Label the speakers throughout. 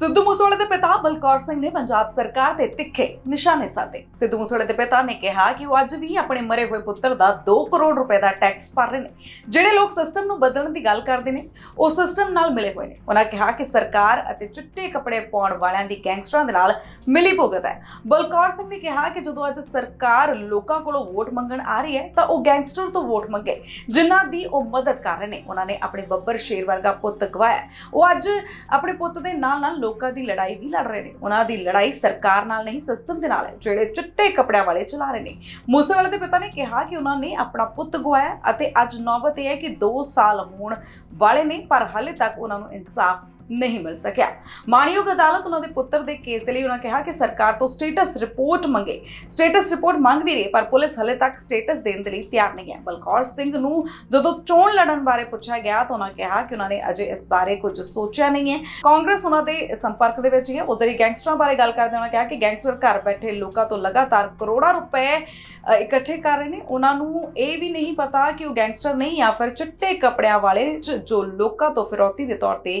Speaker 1: ਸਿੱਧੂ ਮੂਸੇਵਾਲੇ ਦੇ ਪਿਤਾ ਬਲਕੌਰ ਸਿੰਘ ਨੇ ਪੰਜਾਬ ਸਰਕਾਰ ਤੇ ਤਿੱਖੇ ਨਿਸ਼ਾਨੇ ਸਾਧੇ। ਸਿੱਧੂ ਮੂਸੇਵਾਲੇ ਦੇ ਪਿਤਾ ਨੇ ਕਿਹਾ ਕਿ ਉਹ ਅੱਜ ਵੀ ਆਪਣੇ ਮਰੇ ਹੋਏ ਪੁੱਤਰ ਦਾ 2 ਕਰੋੜ ਰੁਪਏ ਦਾ ਟੈਕਸ ਭਰ ਰਹੇ ਨੇ, ਜਿਹੜੇ ਲੋਕ ਸਿਸਟਮ ਨੂੰ ਬਦਲਣ ਦੀ ਗੱਲ ਕਰਦੇ ਨੇ, ਉਹ ਸਿਸਟਮ ਨਾਲ ਮਿਲੇ ਹੋਏ ਨੇ। ਉਹਨਾਂ ਕਿਹਾ ਕਿ ਸਰਕਾਰ ਅਤੇ ਚਿੱਟੇ ਕੱਪੜੇ ਪਾਉਣ ਵਾਲਿਆਂ ਦੀ ਗੈਂਗਸਟਰਾਂ ਦੇ ਨਾਲ ਮਿਲੀ ਭੁਗਤ ਹੈ। ਬਲਕੌਰ ਸਿੰਘ ਨੇ ਕਿਹਾ ਕਿ ਜਦੋਂ ਅੱਜ ਸਰਕਾਰ ਲੋਕਾਂ ਕੋਲੋਂ ਵੋਟ ਮੰਗਣ ਆ ਰਹੀ ਹੈ, ਤਾਂ ਉਹ ਗੈਂਗਸਟਰ ਤੋਂ ਵੋਟ ਮੰਗੇ, ਜਿਨ੍ਹਾਂ ਦੀ ਉਹ ਮਦਦ ਕਰ ਰਹੇ ਨੇ। ਉਹਨਾਂ ਨੇ ਆਪਣੇ ਬੱਬਰ ਸ਼ੇਰ ਵਰਗਾ ਪੁੱਤ ਗਵਾਇਆ। ਉਹ ਅੱਜ ਆਪਣੇ ਪੁੱਤ ਦੇ ਨਾਲ ਨਾਲ ਲੋਕਾਂ ਦੀ ਲੜਾਈ ਵੀ ਲੜ ਰਹੇ ਨੇ। ਉਹਨਾਂ ਦੀ ਲੜਾਈ ਸਰਕਾਰ ਨਾਲ ਨਹੀਂ ਸਿਸਟਮ ਦੇ ਨਾਲ ਹੈ, ਜਿਹੜੇ ਚਿੱਟੇ ਕੱਪੜਿਆਂ ਵਾਲੇ ਚਲਾ ਰਹੇ ਨੇ। ਮੂਸੇਵਾਲੇ ਦੇ ਪਿਤਾ ਨੇ ਕਿਹਾ ਕਿ ਉਹਨਾਂ ਨੇ ਆਪਣਾ ਪੁੱਤ ਗਵਾਇਆ, ਅਤੇ ਅੱਜ ਨੌਬਤ ਇਹ ਹੈ ਕਿ 2 ਸਾਲ ਹੋਣ ਵਾਲੇ ਨੇ, ਪਰ ਹਾਲੇ ਤੱਕ ਉਹਨਾਂ ਨੂੰ ਇਨਸਾਫ ਨਹੀਂ ਮਿਲ ਸਕਿਆ। ਮਾਣਯੋਗ ਅਦਾਲਤ ਉਹਨਾਂ ਦੇ ਪੁੱਤਰ ਦੇ ਕੇਸ ਦੇ ਲਈ ਉਹਨਾਂ ਕਿਹਾ ਕਿ ਸਰਕਾਰ ਤੋਂ ਸਟੇਟਸ ਰਿਪੋਰਟ ਮੰਗੇ। ਸਟੇਟਸ ਰਿਪੋਰਟ ਮੰਗ ਵੀ ਰਹੀ ਪਰ ਪੁਲਿਸ ਹਲੇ ਤੱਕ ਸਟੇਟਸ ਦੇਣ ਦੇ ਲਈ ਤਿਆਰ ਨਹੀਂ ਹੈ। ਬਲਕੌਰ ਸਿੰਘ ਨੂੰ ਜਦੋਂ ਚੋਣ ਲੜਨ ਬਾਰੇ ਪੁੱਛਿਆ ਗਿਆ ਤਾਂ ਉਹਨਾਂ ਕਿਹਾ ਕਿ ਉਹਨਾਂ ਨੇ ਅਜੇ ਇਸ ਬਾਰੇ ਕੁਝ ਸੋਚਿਆ ਨਹੀਂ ਹੈ। ਕਾਂਗਰਸ ਉਹਨਾਂ ਦੇ ਸੰਪਰਕ ਦੇ ਵਿੱਚ ਹੀ ਹੈ। ਉਧਰ ਹੀ ਗੈਂਗਸਟਰਾਂ ਬਾਰੇ ਗੱਲ ਕਰਦੇ ਉਹਨਾਂ ਕਿਹਾ ਕਿ ਗੈਂਗਸਟਰ ਘਰ ਬੈਠੇ ਲੋਕਾਂ ਤੋਂ ਲਗਾਤਾਰ ਕਰੋੜਾਂ ਰੁਪਏ ਇਕੱਠੇ ਕਰ ਰਹੇ ਨੇ। ਉਹਨਾਂ ਨੂੰ ਇਹ ਵੀ ਨਹੀਂ ਪਤਾ ਕਿ ਉਹ ਗੈਂਗਸਟਰ ਨਹੀਂ ਜਾਂ ਫਿਰ ਚਿੱਟੇ ਕੱਪੜਿਆਂ ਵਾਲੇ ਜੋ ਲੋਕਾਂ ਤੋਂ ਫਿਰੌਤੀ ਦੇ ਤੌਰ ਤੇ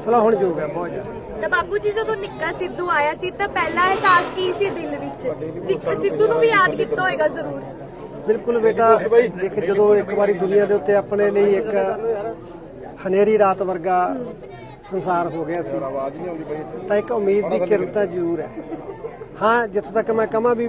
Speaker 2: ਸਲਾਹੁਣਯੋਗ ਹੈ ਬਹੁਤ ਜ਼ਿਆਦਾ।
Speaker 3: ਤਾਂ ਬਾਪੂ ਜੀ ਜਦੋਂ ਨਿੱਕਾ ਸਿੱਧੂ ਆਇਆ ਸੀ ਤਾਂ ਪਹਿਲਾ ਅਹਿਸਾਸ ਕੀ ਸੀ ਦਿਲ ਵਿੱਚ? ਸਿੱਖ- ਸਿੱਧੂ ਨੂੰ ਵੀ ਯਾਦ ਕੀਤਾ ਹੋਏਗਾ ਜ਼ਰੂਰ।
Speaker 2: ਬਿਲਕੁਲ ਬੇਟਾ ਦੇਖ ਜਦੋਂ ਇੱਕ ਵਾਰੀ ਦੁਨੀਆ ਦੇ ਉੱਤੇ ਆਪਣੇ ਲਈ ਇੱਕ ਹਨੇਰੀ ਰਾਤ ਵਰਗਾ ਸੰਸਾਰ ਹੋ ਗਿਆ ਸੀ ਤਾਂ ਇੱਕ ਉਮੀਦ ਦੀ ਕਿਰਨ ਤਾਂ ਜ਼ਰੂਰ ਹੈ। ਹਾਂ ਜਿੱਥੋਂ ਤੱਕ ਮੈਂ ਕਹਾਂ ਵੀ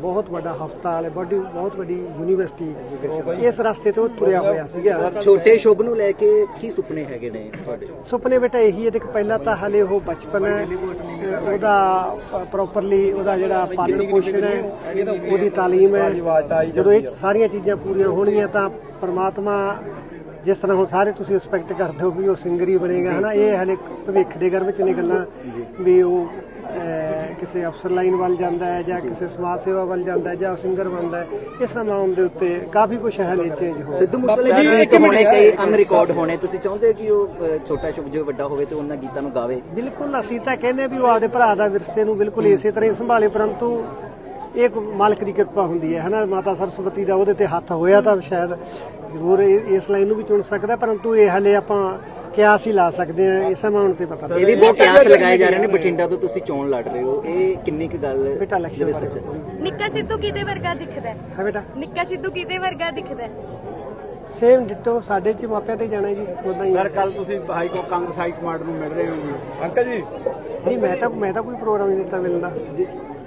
Speaker 2: ਬਹੁਤ ਵੱਡਾ ਹਸਪਤਾਲ ਹੈ ਵੱਡੀ ਬਹੁਤ ਵੱਡੀ ਯੂਨੀਵਰਸਿਟੀ ਇਸ ਰਸਤੇ ਤੋਂ ਤੁਰਿਆ ਹੋਇਆ ਸੀਗਾ।
Speaker 4: ਛੋਟੇ ਸ਼ੁਭ ਨੂੰ ਲੈ ਕੇ ਕੀ ਸੁਪਨੇ ਹੈਗੇ ਨੇ ਤੁਹਾਡੇ?
Speaker 2: ਸੁਪਨੇ ਬੇਟਾ ਇਹੀ ਹੈ ਦੇਖ ਪਹਿਲਾਂ ਤਾਂ ਹਲੇ ਉਹ ਬਚਪਨ ਹੈ ਉਹਦਾ ਪ੍ਰੋਪਰਲੀ ਉਹਦਾ ਜਿਹੜਾ ਪਾਲਣ ਪੋਸ਼ਣ ਹੈ ਉਹਦੀ ਤਾਲੀਮ ਹੈ। ਜਦੋਂ ਇਹ ਸਾਰੀਆਂ ਚੀਜ਼ਾਂ ਪੂਰੀਆਂ ਹੋਣਗੀਆਂ ਤਾਂ ਪ੍ਰਮਾਤਮਾ ਜਿਸ ਤਰ੍ਹਾਂ ਹੁਣ ਸਾਰੇ ਤੁਸੀਂ ਐਕਸਪੈਕਟ ਕਰਦੇ ਹੋ ਵੀ ਉਹ ਸਿੰਗਰ ਹੀ ਬਣੇਗਾ ਹਨਾ? ਇਹ ਹਲੇ ਭਵਿੱਖ ਦੇ ਗਰਭ ਚ ਨੇ ਗੱਲਾਂ ਵੀ ਉਹ ਕਿਸੇ ਅਫਸਰ ਲਾਈਨ ਵੱਲ ਜਾਂਦਾ ਹੈ ਜਾਂ ਕਿਸੇ ਸਮਾਜ ਸੇਵਾ ਵੱਲ ਜਾਂਦਾ ਹੈ ਜਾਂ ਸਿੰਗਰ ਬਣਦਾ ਹੈ ਇਹ ਸਮਾਂ ਉਹਦੇ ਉੱਤੇ ਕਾਫੀ ਕੁਝ ਹਲੇ ਚੇਂਜ ਹੋ
Speaker 4: ਸਿੱਧੂ ਮੂਸੇਵਾਲੇ
Speaker 5: ਜੀ,
Speaker 4: ਦੇ
Speaker 5: ਇੱਕ
Speaker 4: ਹੋਣੇ ਕਈ ਅਨਰਿਕਾਰਡ ਹੋਣੇ ਤੁਸੀਂ ਚਾਹੁੰਦੇ ਹੋ ਕਿ ਉਹ ਛੋਟਾ ਸ਼ੁਭ ਜੋ ਵੱਡਾ ਹੋਵੇ ਤੇ ਉਹਨਾਂ ਗੀਤਾਂ ਨੂੰ ਗਾਵੇ?
Speaker 2: ਬਿਲਕੁਲ ਅਸੀਂ ਤਾਂ ਕਹਿੰਦੇ ਵੀ ਉਹ ਆਪਦੇ ਭਰਾ ਦਾ ਵਿਰਸੇ ਨੂੰ ਬਿਲਕੁਲ ਇਸੇ ਤਰ੍ਹਾਂ ਹੀ ਸੰਭਾਲੇ ਪਰੰਤੂ ਇਹ ਇੱਕ ਮਾਲਕ ਦੀ ਕਿਰਪਾ ਹੁੰਦੀ ਹੈ ਹਨਾ? ਮਾਤਾ ਸਰਸਵਤੀ ਦਾ ਉਹਦੇ ਤੇ ਹੱਥ ਹੋਇਆ ਤਾਂ ਸ਼ਾਇਦ ਜ਼ਰੂਰ ਇਹ- ਇਸ ਲਾਈਨ ਨੂੰ ਵੀ ਚੁਣ ਸਕਦਾ ਪਰੰਤੂ ਇਹ ਹਲੇ ਆਪਾਂ ਕਿਆਸ ਹੀ ਲਾ ਸਕਦੇ ਹਾਂ ਇਸ ਅਮਾਉਂਟ ਤੇ ਪਤਾ
Speaker 4: ਇਹ ਵੀ ਬਹੁਤ ਕਿਆਸ ਲਗਾਏ ਜਾ ਰਹੇ ਨੇ ਬਠਿੰਡਾ ਤੋਂ ਤੁਸੀਂ ਚੋਣ ਲੜ ਰਹੇ ਹੋ। ਇਹ ਕਿੰਨੀ ਕੁ ਗੱਲ
Speaker 2: ਬੇਟਾ election
Speaker 4: ਜਿਹੜੇ ਸੱਚ ਹੈ?
Speaker 3: ਨਿੱਕਾ ਸਿੱਧੂ ਕਿਹਦੇ ਵਰਗਾ ਦਿਖਦਾ? ਹੈ?
Speaker 2: ਹੈ ਬੇਟਾ।
Speaker 3: ਨਿੱਕਾ ਸਿੱਧੂ ਕਿਹਦੇ ਵਰਗਾ ਦਿਖਦਾ? ਹੈ?
Speaker 2: ਸੇਮ ਡਿਟੋ ਸਾਡੇ ਚ ਮਾਪਿਆਂ ਤੇ ਜਾਣਾ ਜੀ ਉਦਾਂ ਹੀ।
Speaker 6: ਸਰ ਕੱਲ ਤੁਸੀਂ ਹਾਈ ਕੋ ਕਾਂਗਰਸ ਹਾਈ ਕਮਾਂਡ ਨੂੰ ਮਿਲ ਰਹੇ ਹੋ ਜੀ
Speaker 7: ਅੰਕਲ ਜੀ।
Speaker 2: ਨਹੀਂ ਮੈਂ ਤਾਂ ਮੈਂ ਤਾਂ ਕੋਈ ਪ੍ਰੋਗਰਾਮ ਨਹੀਂ ਦਿੱਤਾ ਮਿਲਦਾ
Speaker 6: ਜੀ।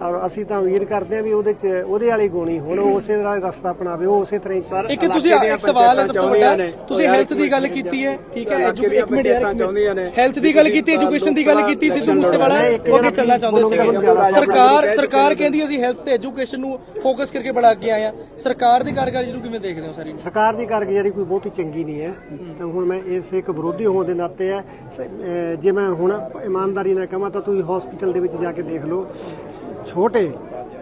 Speaker 2: ਔਰ ਅਸੀਂ ਤਾਂ ਉਮੀਦ ਕਰਦੇ ਹਾਂ ਵੀ ਉਹਦੇ ਚ ਉਹਦੇ ਵਾਲੀ ਗੋਣੀ ਹੁਣ ਉਸੇ ਤਰ੍ਹਾਂ ਰਸਤਾ ਅਪਣਾਵੇ ਉਹ ਉਸੇ ਤਰ੍ਹਾਂ ਹੀ
Speaker 5: ਇੱਕ ਤੁਸੀਂ ਇੱਕ ਸਵਾਲ ਹੈ ਸਭ ਤੋਂ ਵੱਡਾ ਤੁਸੀਂ ਹੈਲਥ ਦੀ ਗੱਲ ਕੀਤੀ ਹੈ ਠੀਕ ਹੈ ਇੱਕ ਮਿੰਟ। ਯਾਰ ਹੈਲਥ ਦੀ ਗੱਲ ਕੀਤੀ ਐਜੂਕੇਸ਼ਨ ਦੀ ਗੱਲ ਕੀਤੀ ਸਿੱਧੂ ਮੂਸੇਵਾਲਾ ਉਹ ਅੱਗੇ ਚੱਲਣਾ ਚਾਹੁੰਦੇ ਸੀਗੇ। ਸਰਕਾਰ ਸਰਕਾਰ ਕਹਿੰਦੀ ਅਸੀਂ ਹੈਲਥ ਤੇ ਐਜੂਕੇਸ਼ਨ ਨੂੰ ਫੋਕਸ ਕਰਕੇ ਬੜਾ ਅੱਗੇ ਆਏ ਆ ਸਰਕਾਰ ਦੀ ਕਾਰਗੁਜ਼ਾਰੀ ਨੂੰ ਕਿਵੇਂ ਦੇਖਦੇ ਹੋ ਸਾਰੀ?
Speaker 2: ਸਰਕਾਰ ਦੀ ਕਾਰਗੁਜ਼ਾਰੀ ਕੋਈ ਬਹੁਤੀ ਚੰਗੀ ਨਹੀਂ ਹੈ। ਤਾਂ ਹੁਣ ਮੈਂ ਇਸ ਇੱਕ ਵਿਰੋਧੀ ਹੋਣ ਦੇ ਨਾਤੇ ਹੈ ਸ- ਜੇ ਮੈਂ ਹੁਣ ਇਮਾਨਦਾਰੀ ਨਾਲ ਕਹਾਂ ਤਾਂ ਤੁਸੀਂ ਹਸਪੀਟਲ ਦੇ ਵਿੱਚ ਜਾ ਕੇ ਦੇਖ ਲਓ। ਛੋਟੇ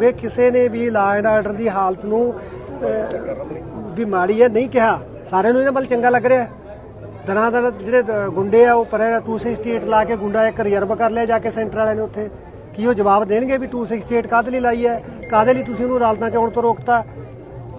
Speaker 2: ਗਏ ਕਿਸੇ ਨੇ ਵੀ ਲਾ ਐਂਡ ਆਰਡਰ ਦੀ ਹਾਲਤ ਨੂੰ ਵੀ ਮਾੜੀ ਹੈ, ਨਹੀਂ ਕਿਹਾ? ਸਾਰਿਆਂ ਨੂੰ ਇਹਦਾ ਬਲ ਚੰਗਾ ਲੱਗ ਰਿਹਾ ਦਰਾਂ ਦਰ ਜਿਹੜੇ ਗੁੰਡੇ ਆ, ਉਹ ਪਰੇ ਟੂਸੇ ਸਟੇਟ ਲਾ ਕੇ ਗੁੰਡਾ ਇੱਕ ਰਿਜ਼ਰਵ ਕਰ ਲਿਆ ਜਾ ਕੇ ਸੈਂਟਰ ਵਾਲਿਆਂ ਨੇ ਉੱਥੇ। ਕੀ ਉਹ ਜਵਾਬ ਦੇਣਗੇ ਵੀ 268 ਕਾਹਦੇ ਲਈ ਲਾਈ ਹੈ? ਕਾਹਦੇ ਲਈ ਤੁਸੀਂ ਉਹਨੂੰ ਅਦਾਲਤਾਂ ਚ ਆਉਣ ਤੋਂ ਰੋਕਤਾ?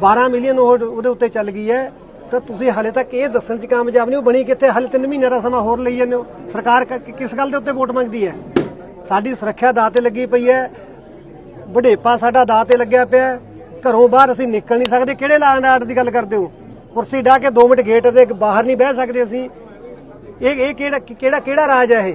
Speaker 2: 12 ਮਿਲੀਅਨ ਉਹ ਉਹਦੇ ਉੱਤੇ ਚੱਲ ਗਈ ਹੈ। ਤਾਂ ਤੁਸੀਂ ਹਾਲੇ ਤੱਕ ਇਹ ਦੱਸਣ 'ਚ ਕਾਮਯਾਬ ਨਹੀਂ ਉਹ ਬਣੀ ਕਿੱਥੇ? ਹਾਲੇ 3 ਮਹੀਨਿਆਂ ਦਾ ਸਮਾਂ ਹੋਰ ਲਈ ਜਾਂਦੇ ਹੋ। ਸਰਕਾਰ ਕ- ਕਿਸ ਗੱਲ ਦੇ ਉੱਤੇ ਵੋਟ ਮੰਗਦੀ ਹੈ? ਸਾਡੀ ਸੁਰੱਖਿਆ ਦਾਅ ਤੇ ਲੱਗੀ ਪਈ ਹੈ। ਵਡੇਪਾ ਸਾਡਾ ਦਾਅ ਤੇ ਲੱਗਿਆ ਪਿਆ ਘਰੋਂ ਬਾਹਰ ਅਸੀਂ ਨਿਕਲ ਨਹੀਂ ਸਕਦੇ। ਕਿਹੜੇ ਲਾਂ ਆਰਡਰ ਦੀ ਗੱਲ ਕਰਦੇ ਹੋ? ਕੁਰਸੀ ਢਾ ਕੇ 2 ਮਿੰਟ ਗੇਟ ਦੇ ਬਾਹਰ ਨਹੀਂ ਬਹਿ ਸਕਦੇ ਅਸੀਂ। ਇਹ ਇਹ ਕਿਹੜਾ ਕਿਹੜਾ ਕਿਹੜਾ ਰਾਜ ਹੈ ਇਹ?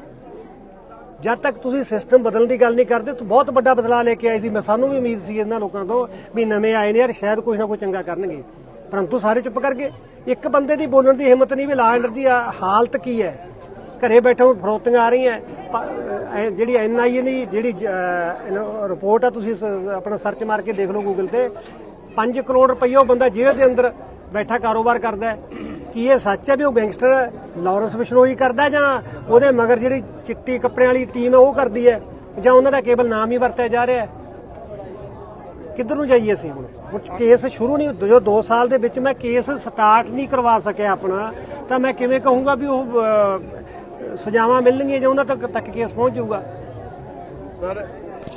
Speaker 2: ਜਦ ਤੱਕ ਤੁਸੀਂ ਸਿਸਟਮ ਬਦਲਣ ਦੀ ਗੱਲ ਨਹੀਂ ਕਰਦੇ, ਤਾਂ ਬਹੁਤ ਵੱਡਾ ਬਦਲਾਅ ਲੈ ਕੇ ਆਏ ਸੀ। ਮੈਂ ਸਾਨੂੰ ਵੀ ਉਮੀਦ ਸੀ ਇਹਨਾਂ ਲੋਕਾਂ ਤੋਂ ਵੀ ਨਵੇਂ ਆਏ ਨੇ ਯਾਰ, ਸ਼ਾਇਦ ਕੁਝ ਨਾ ਕੁਝ ਚੰਗਾ ਕਰਨਗੇ। ਪਰੰਤੂ ਸਾਰੇ ਚੁੱਪ ਕਰ ਗਏ। ਇੱਕ ਬੰਦੇ ਦੀ ਬੋਲਣ ਦੀ ਹਿੰਮਤ ਨਹੀਂ ਵੀ ਲਾ ਦੀ ਆ- ਹਾਲਤ ਕੀ ਹੈ? ਘਰੇ ਬੈਠੇ ਨੂੰ ਫਰੋਤੀਆਂ ਆ ਰਹੀਆਂ। ਪ- ਅਹ ਜਿਹੜੀ ਐਨਆਈਏ ਦੀ ਜਿਹੜੀ ਰਿਪੋਰਟ ਆ, ਤੁਸੀਂ ਸ- ਆਪਣਾ ਸਰਚ ਮਾਰ ਕੇ ਦੇਖ ਲਓ ਗੂਗਲ ਤੇ। 5 ਕਰੋੜ ਰੁਪਈਆ ਉਹ ਬੰਦਾ ਜੇਲ੍ਹ ਦੇ ਅੰਦਰ ਬੈਠਾ ਕਾਰੋਬਾਰ ਕਰਦਾ ਹੈ। ਕੀ ਇਹ ਸੱਚ ਹੈ ਵੀ ਉਹ ਗੈਂਗਸਟਰ ਲਾਰੈਂਸ ਬਿਸ਼ਨੋਈ ਕਰਦਾ ਜਾਂ ਉਹਦੇ ਮਗਰ ਜਿਹੜੀ ਚਿੱਟੀ ਕੱਪੜਿਆਂ ਵਾਲੀ ਟੀਮ ਹੈ ਉਹ ਕਰਦੀ ਹੈ? ਜਾਂ ਉਹਨਾਂ ਦਾ ਕੇਵਲ ਨਾਮ ਹੀ ਵਰਤਿਆ ਜਾ ਰਿਹਾ ਹੈ? ਕਿੱਧਰ ਨੂੰ ਜਾਈਏ ਅਸੀਂ ਹੁਣ? ਕੇਸ ਸ਼ੁਰੂ ਨਹੀਂ, ਜੋ 2 ਸਾਲ ਦੇ ਵਿੱਚ ਮੈਂ ਕੇਸ ਸਟਾਰਟ ਨਹੀਂ ਕਰਵਾ ਸਕਿਆ ਆਪਣਾ, ਤਾਂ ਮੈਂ ਕਿਵੇਂ ਕਹੂੰਗਾ ਵੀ ਉਹ ਸਜ਼ਾਵਾਂ ਮਿਲਣਗੀਆਂ ਜਾਂ ਉਹਨਾਂ ਤੱਕ ਤੱਕ ਕੇਸ ਪਹੁੰਚ ਜਾਊਗਾ?
Speaker 6: ਸਰ,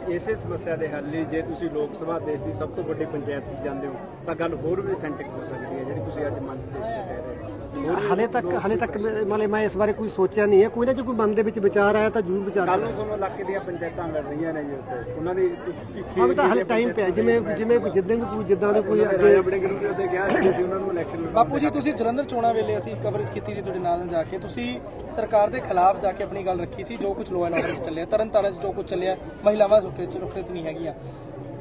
Speaker 6: ਇਸੇ ਸਮੱਸਿਆ ਦੇ ਹੱਲ ਲਈ ਜੇ ਤੁਸੀਂ ਲੋਕ ਸਭਾ ਦੇਸ਼ ਦੀ ਸਭ ਤੋਂ ਵੱਡੀ ਪੰਚਾਇਤ 'ਚ ਜਾਂਦੇ ਹੋ, ਤਾਂ ਗੱਲ ਹੋਰ ਵੀ ਅਥੈਂਟਿਕ ਹੋ ਸਕਦੀ ਹੈ, ਜਿਹੜੀ ਤੁਸੀਂ ਅੱਜ ਮੰਚ ਤੇ ਕਹਿ ਰਹੇ ਹੋ।
Speaker 2: ਹਲੇ ਤੱਕ ਹਲੇ ਤੱਕ ਮੇ- ਮਤਲਬ ਮੈਂ ਇਸ ਬਾਰੇ ਕੋਈ ਸੋਚਿਆ ਨਹੀਂ ਹੈ। ਕੋਈ ਨਾ ਜੇ ਕੋਈ ਮਨ ਦੇ ਵਿੱਚ ਵਿਚਾਰ ਆਇਆ ਤਾਂ ਜ਼ਰੂਰ ਵਿਚਾਰ
Speaker 6: ਕੱਲ ਨੂੰ ਤੁਹਾਨੂੰ ਇਲਾਕੇ ਦੀਆਂ ਪੰਚਾਇਤਾਂ ਲੜ ਰਹੀਆਂ ਨੇ ਜੀ ਉੱਥੇ। ਉਹਨਾਂ ਦੀ ਭਿੱਖੀ
Speaker 2: ਹਾਂ ਬੇਟਾ ਹਲੇ ਟਾਈਮ ਪਿਆ ਜਿਵੇਂ ਜਿਵੇਂ ਕੋਈ ਜਿੱਦਾਂ ਵੀ ਕੋਈ ਜਿੱਦਾਂ ਦੇ ਕੋਈ ਅੱਗੇ
Speaker 6: ਰਾਜਾ ਬੜੇ ਗੁਰੂ ਦੇ ਉੱਤੇ ਗਿਆ ਸੀ ਉਹਨਾਂ ਨੂੰ ਇਲੈਕਸ਼ਨ
Speaker 5: ਬਾਪੂ ਜੀ ਤੁਸੀਂ ਜਲੰਧਰ ਚੋਣਾਂ ਵੇਲੇ ਅਸੀਂ ਕਵਰੇਜ ਕੀਤੀ ਸੀ ਤੁਹਾਡੇ ਨਾਲ ਜਾ ਕੇ। ਤੁਸੀਂ ਸਰਕਾਰ ਦੇ ਖਿਲਾਫ ਜਾ ਕੇ ਆਪਣੀ ਗੱਲ ਰੱਖੀ ਸੀ ਜੋ ਕੁਝ ਲੋਅ ਐਂਡ ਆਰਡਰ ਚੱਲਿਆ ਤਰਨ ਤਾਰਨ 'ਚ ਜੋ ਕੁਝ ਚੱਲਿਆ ਮਹਿਲਾਵਾਂ ਸੁਰੱਖਿਅਤ ਨਹੀਂ ਹੈਗੀਆਂ।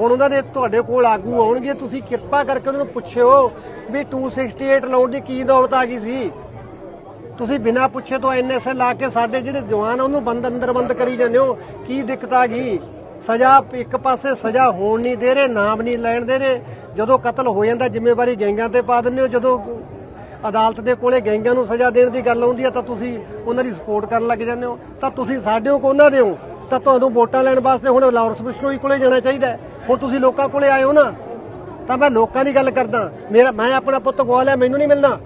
Speaker 2: ਹੁਣ ਉਹਨਾਂ ਦੇ ਤੁਹਾਡੇ ਕੋਲ ਆਗੂ ਆਉਣਗੇ, ਤੁਸੀਂ ਕਿਰਪਾ ਕਰਕੇ ਉਹਨਾਂ ਨੂੰ ਪੁੱਛਿਓ ਵੀ 268 ਲਾਉਣ ਦੀ ਕੀ ਦੌਲਤ ਆ ਗਈ ਸੀ। ਤੁਸੀਂ ਬਿਨਾਂ ਪੁੱਛੇ ਤੋਂ ਐਨਐਸਏ ਲਾ ਕੇ ਸਾਡੇ ਜਿਹੜੇ ਜਵਾਨ ਉਹਨੂੰ ਬੰਦ ਅੰਦਰ ਬੰਦ ਕਰੀ ਜਾਂਦੇ ਹੋ। ਕੀ ਦਿੱਕਤ ਆ ਗਈ? ਸਜ਼ਾ ਇੱਕ ਪਾਸੇ ਸਜ਼ਾ ਹੋਣ ਨਹੀਂ ਦੇ ਰਹੇ, ਨਾਮ ਨਹੀਂ ਲੈਣ ਦੇ ਰਹੇ। ਜਦੋਂ ਕਤਲ ਹੋ ਜਾਂਦਾ, ਜ਼ਿੰਮੇਵਾਰੀ ਗੈਂਗਾਂ ਤੇ ਪਾ ਦਿੰਦੇ ਹੋ। ਜਦੋਂ ਅਦਾਲਤ ਦੇ ਕੋਲੇ ਗੈਂਗਾਂ ਨੂੰ ਸਜ਼ਾ ਦੇਣ ਦੀ ਗੱਲ ਆਉਂਦੀ ਹੈ ਤਾਂ ਤੁਸੀਂ ਉਹਨਾਂ ਦੀ ਸਪੋਰਟ ਕਰਨ ਲੱਗ ਜਾਂਦੇ ਹੋ। ਤਾਂ ਤੁਸੀਂ ਸਾਡੇ ਹੋ ਕੋ ਉਹਨਾਂ ਦੇ ਹੋ? ਤਾਂ ਤੁਹਾਨੂੰ ਵੋਟਾਂ ਲੈਣ ਵਾਸਤੇ ਹੁਣ ਲਾਰੈਂਸ ਬਿਸ਼ਨੋਈ ਕੋਲੇ ਜਾਣਾ ਚਾਹੀਦਾ ਹੁਣ ਤੁਸੀਂ ਲੋਕਾਂ ਕੋਲੇ ਆਏ ਹੋ ਨਾ, ਤਾਂ ਮੈਂ ਲੋਕਾਂ ਦੀ ਗੱਲ ਕਰਦਾ। ਮੇਰਾ ਮੈਂ ਆਪਣਾ ਪੁੱਤ ਗਵਾ ਲਿਆ, ਮੈਨੂੰ ਨਹੀਂ ਮਿਲਣਾ।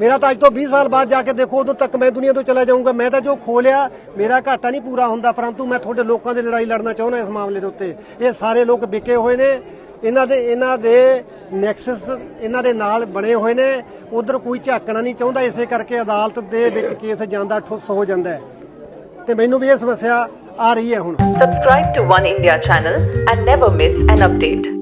Speaker 2: ਮੇਰਾ ਤਾਂ ਅੱਜ ਤੋਂ 20 ਸਾਲ ਬਾਅਦ ਜਾ ਕੇ ਦੇਖੋ, ਉਦੋਂ ਤੱਕ ਮੈਂ ਦੁਨੀਆ ਤੋਂ ਚਲਾ ਜਾਊਂਗਾ। ਮੈਂ ਤਾਂ ਜੋ ਖੋਲਿਆ, ਮੇਰਾ ਘਾਟਾ ਨਹੀਂ ਪੂਰਾ ਹੁੰਦਾ, ਪਰੰਤੂ ਮੈਂ ਤੁਹਾਡੇ ਲੋਕਾਂ ਦੀ ਲੜਾਈ ਲੜਨਾ ਚਾਹੁੰਦਾ ਇਸ ਮਾਮਲੇ ਦੇ ਉੱਤੇ। ਇਹ ਸਾਰੇ ਲੋਕ ਵਿਕੇ ਹੋਏ ਨੇ। ਇਹਨਾਂ ਦੇ ਇਹਨਾਂ ਦੇ ਨੈਕਸਸ, ਇਹਨਾਂ ਦੇ ਨਾਲ ਬਣੇ ਹੋਏ ਨੇ। ਉਧਰ ਕੋਈ ਝਾਕਣਾ ਨਹੀਂ ਚਾਹੁੰਦਾ। ਇਸੇ ਕਰਕੇ ਅਦਾਲਤ ਦੇ ਵਿੱਚ ਕੇਸ ਜਾਂਦਾ, ਠੁੱਸ ਹੋ ਜਾਂਦਾ ਹੈ। ਤੇ ਮੈਨੂੰ ਵੀ ਇਹ ਸਮੱਸਿਆ ਆ ਰਹੀ ਹੈ ਹੁਣ
Speaker 7: Subscribe to One India channel and never miss an update.